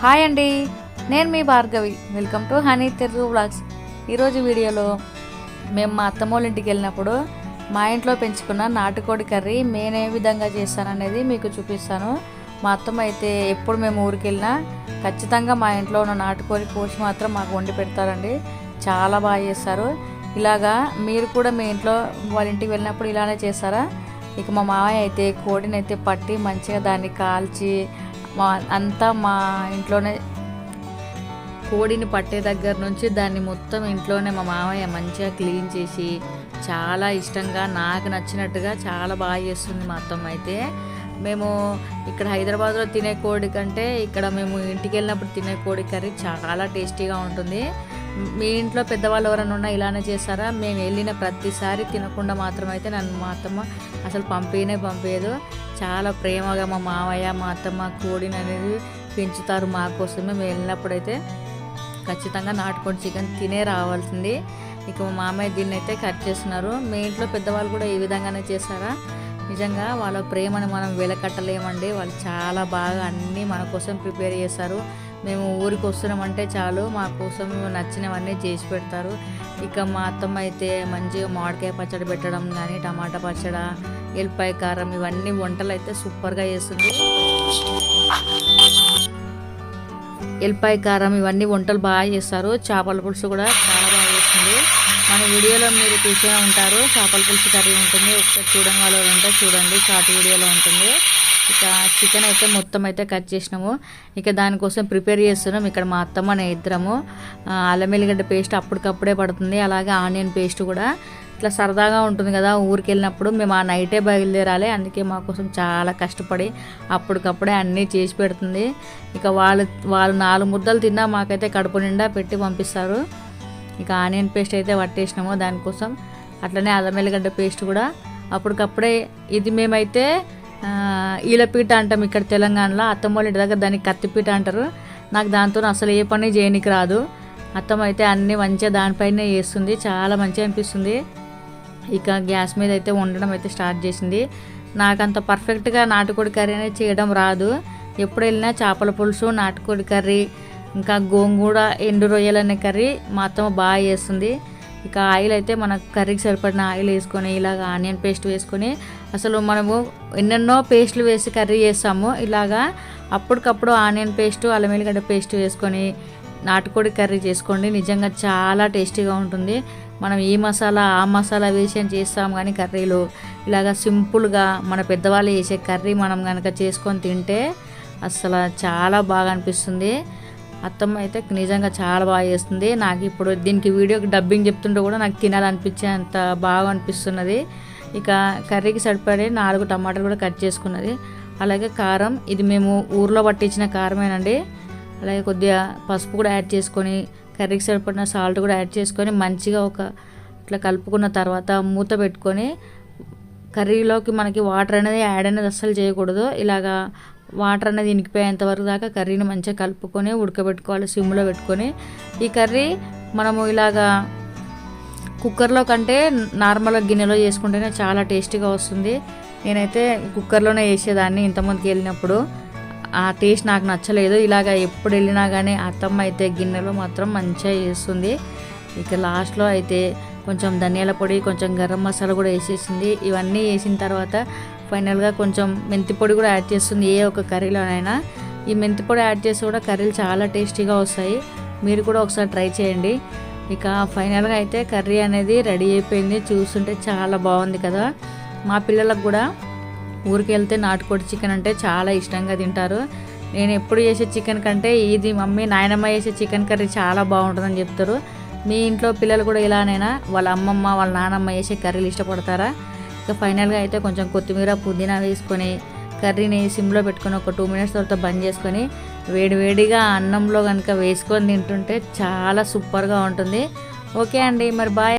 Hi అండి. నేను మీ Bhargavi. Welcome to honey Telugu blogs ఈరోజు వీడియోలో మేము మా అత్తమ్మోళ్ళ ఇంటికి వెళ్ళినప్పుడు మా ఇంట్లో పెంచుకున్న నాటుకోడి కర్రీ నేను ఏ విధంగా చేస్తాననేది మీకు చూపిస్తాను. మా అత్తమ్మ అయితే ఎప్పుడు మేము ఊరికి వెళ్ళినా ఖచ్చితంగా మా ఇంట్లో ఉన్న నాటుకోడి కోసి మాత్రం మాకు వండి పెడతారండి. చాలా బాగా చేస్తారు. ఇలాగా మీరు కూడా మీ ఇంట్లో వాళ్ళ ఇంటికి వెళ్ళినప్పుడు ఇలానే చేస్తారా? ఇక మా మామయ్య అయితే కోడిని అయితే పట్టి మంచిగా దాన్ని కాల్చి మా అంతా మా ఇంట్లోనే కోడిని పట్టే దగ్గర నుంచి దాన్ని మొత్తం ఇంట్లోనే మా మామయ్య మంచిగా క్లీన్ చేసి చాలా ఇష్టంగా నాకు నచ్చినట్టుగా చాలా బాగా చేస్తుంది మా అత్తమ్మ అయితే. మేము ఇక్కడ హైదరాబాద్లో తినే కోడి కంటే ఇక్కడ మేము ఇంటికి వెళ్ళినప్పుడు తినే కోడి కర్రీ చాలా టేస్టీగా ఉంటుంది. మీ ఇంట్లో పెద్దవాళ్ళు ఎవరైనా ఉన్నా ఇలానే చేస్తారా? మేము వెళ్ళిన ప్రతిసారి తినకుండా మాత్రం అయితే నన్ను మా అత్తమ్మ అసలు పంపేనే పంపేయదు చాలా ప్రేమగా మా మామయ్య మా అత్తమ్మ కోడిని అనేది పెంచుతారు మా కోసమే. మేము వెళ్ళినప్పుడైతే ఖచ్చితంగా నాటుకోడి చికెన్ తినే రావాల్సింది. ఇక మా మామయ్య దీన్ని అయితే కట్ చేస్తున్నారు. మీ ఇంట్లో పెద్దవాళ్ళు కూడా ఈ విధంగానే చేస్తారా? నిజంగా వాళ్ళ ప్రేమను మనం వెలకట్టలేమండి. వాళ్ళు చాలా బాగా అన్నీ మన కోసం ప్రిపేర్ చేస్తారు. మేము ఊరికి వస్తున్నామంటే చాలు. మా కోసం నచ్చినవన్నీ చేసి పెడతారు. ఇక మా అత్తమ్మ అయితే మంచిగా మామిడికాయ పచ్చడి పెట్టడం కానీ టమాటా పచ్చడి ఎల్లిపాయ కారం ఇవన్నీ వంటలు అయితే సూపర్గా చేస్తుంది. ఎల్లిపాయ కారం ఇవన్నీ వంటలు బాగా చేస్తారు. చేపల పులుసు కూడా చాలా బాగా చేస్తుంది. మన వీడియోలో మీరు చూసే ఉంటారు. చేపల పులుసు కర్రీ ఉంటుంది. ఒకసారి చూడని వాళ్ళు ఉంటే చూడండి. షార్ట్ వీడియోలో ఉంటుంది. ఇక చికెన్ అయితే మొత్తం అయితే కట్ చేసినాము. ఇక దానికోసం ప్రిపేర్ చేస్తున్నాం. ఇక్కడ మా అత్తమ్మ నేను ఇద్దరము. అల్లం వెల్లిగడ్డ పేస్ట్ అప్పటికప్పుడే పడుతుంది. అలాగే ఆనియన్ పేస్ట్ కూడా. ఇట్లా సరదాగా ఉంటుంది కదా ఊరికి వెళ్ళినప్పుడు మేము ఆ నైటే బయలుదేరాలి. అందుకే మా కోసం చాలా కష్టపడి అప్పటికప్పుడే అన్నీ చేసి పెడుతుంది. ఇక వాళ్ళు వాళ్ళు నాలుగు ముద్దలు తిన్నా మాకైతే కడుపు నిండా పెట్టి పంపిస్తారు. ఇక ఆనియన్ పేస్ట్ అయితే పట్టేసినాము దానికోసం. అట్లనే అల్లం వెల్లిగడ్డ పేస్ట్ కూడా అప్పటికప్పుడే ఇది మేమైతే ఈలపీట అంటాం ఇక్కడ తెలంగాణలో. అత్తమ్మోళ్ళ ఇంటి దగ్గర దానికి కత్తిపీట అంటారు. నాకు దాంతో అసలు ఏ పని చేయనికి రాదు. అత్తమ్మ అయితే అన్నీ మంచిగా దానిపైనే వేస్తుంది చాలా మంచిగా అనిపిస్తుంది. ఇక గ్యాస్ మీద అయితే వండడం అయితే స్టార్ట్ చేసింది. నాకు అంత పర్ఫెక్ట్గా నాటుకోడి కర్రీ అనేది చేయడం రాదు. ఎప్పుడు వెళ్ళినా చేపల పులుసు నాటుకోడి కర్రీ ఇంకా గోంగూర ఎండు రొయ్యలు అనే కర్రీ మా అత్తమ్మ బాగా చేస్తుంది. ఇక ఆయిల్ అయితే మన కర్రీకి సరిపడిన ఆయిల్ వేసుకొని ఇలాగ ఆనియన్ పేస్ట్ వేసుకొని అసలు మనము ఎన్నెన్నో పేస్ట్లు వేసి కర్రీ చేస్తాము. ఇలాగా అప్పటికప్పుడు ఆనియన్ పేస్ట్ అల్లం వెల్లిగడ్డ పేస్ట్ వేసుకొని నాటుకోడి కర్రీ చేసుకోండి. నిజంగా చాలా టేస్టీగా ఉంటుంది. మనం ఈ మసాలా ఆ మసాలా వేసి అని చేస్తాం కానీ కర్రీలు ఇలాగ సింపుల్గా మన పెద్దవాళ్ళు చేసే కర్రీ మనం కనుక చేసుకొని తింటే అసలు చాలా బాగా అనిపిస్తుంది. అత్తమ్మ అయితే నిజంగా చాలా బాగా చేస్తుంది. నాకు ఇప్పుడు దీనికి వీడియోకి డబ్బింగ్ చెప్తుంటే కూడా నాకు తినాలనిపించే అంత బాగా అనిపిస్తున్నది. ఇక కర్రీకి సరిపడే నాలుగు టమాటాలు కూడా కట్ చేసుకున్నది. అలాగే కారం ఇది మేము ఊర్లో పట్టించిన కారమేనండి. అలాగే కొద్దిగా పసుపు కూడా యాడ్ చేసుకొని కర్రీకి సరిపడిన సాల్ట్ కూడా యాడ్ చేసుకొని మంచిగా ఒక ఇట్లా కలుపుకున్న తర్వాత మూత పెట్టుకొని కర్రీలోకి మనకి వాటర్ అనేది యాడ్ అనేది అస్సలు చేయకూడదు. ఇలాగా వాటర్ అనేది ఇనికిపోయేంత వరకు దాకా కర్రీని మంచిగా కలుపుకొని ఉడకబెట్టుకోవాలి సిమ్లో పెట్టుకొని. ఈ కర్రీ మనము ఇలాగా కుక్కర్లో కంటే నార్మల్గా గిన్నెలో చేసుకుంటేనే చాలా టేస్టీగా వస్తుంది. నేనైతే కుక్కర్లోనే వేసేదాన్ని ఇంతమందికి వెళ్ళినప్పుడు. ఆ టేస్ట్ నాకు నచ్చలేదు. ఇలాగ ఎప్పుడు వెళ్ళినా కానీ అత్తమ్మ అయితే గిన్నెలో మాత్రం మంచిగా చేస్తుంది. ఇక లాస్ట్లో అయితే కొంచెం ధనియాల పొడి కొంచెం గరం మసాలా కూడా వేసేసింది. ఇవన్నీ వేసిన తర్వాత ఫైనల్గా కొంచెం మెంతి పొడి కూడా యాడ్ చేస్తుంది ఏ ఒక కర్రీలోనైనా. ఈ మెంతి పొడి యాడ్ చేసి కూడా కర్రీలు చాలా టేస్టీగా వస్తాయి. మీరు కూడా ఒకసారి ట్రై చేయండి. ఇక ఫైనల్గా అయితే కర్రీ అనేది రెడీ అయిపోయింది. చూస్తుంటే చాలా బాగుంది కదా. మా పిల్లలకు కూడా ఊరికి వెళ్తే నాటుకోడి చికెన్ అంటే చాలా ఇష్టంగా తింటారు. నేను ఎప్పుడు చేసే చికెన్ కంటే ఇది మమ్మీ నాయనమ్మ చేసే చికెన్ కర్రీ చాలా బాగుంటుందని చెప్తారు. మీ ఇంట్లో పిల్లలు కూడా ఇలానైనా? వాళ్ళ అమ్మమ్మ వాళ్ళ నానమ్మ చేసే కర్రీలు ఇష్టపడతారా? ఇక ఫైనల్గా అయితే కొంచెం కొత్తిమీర పుదీనా వేసుకొని కర్రీని సిమ్లో పెట్టుకొని ఒక టూ మినిట్స్ తర్వాత బంద్ చేసుకొని వేడివేడిగా అన్నంలో కనుక వేసుకొని తింటుంటే చాలా సూపర్గా ఉంటుంది. ఓకే అండి మరి బాయ్.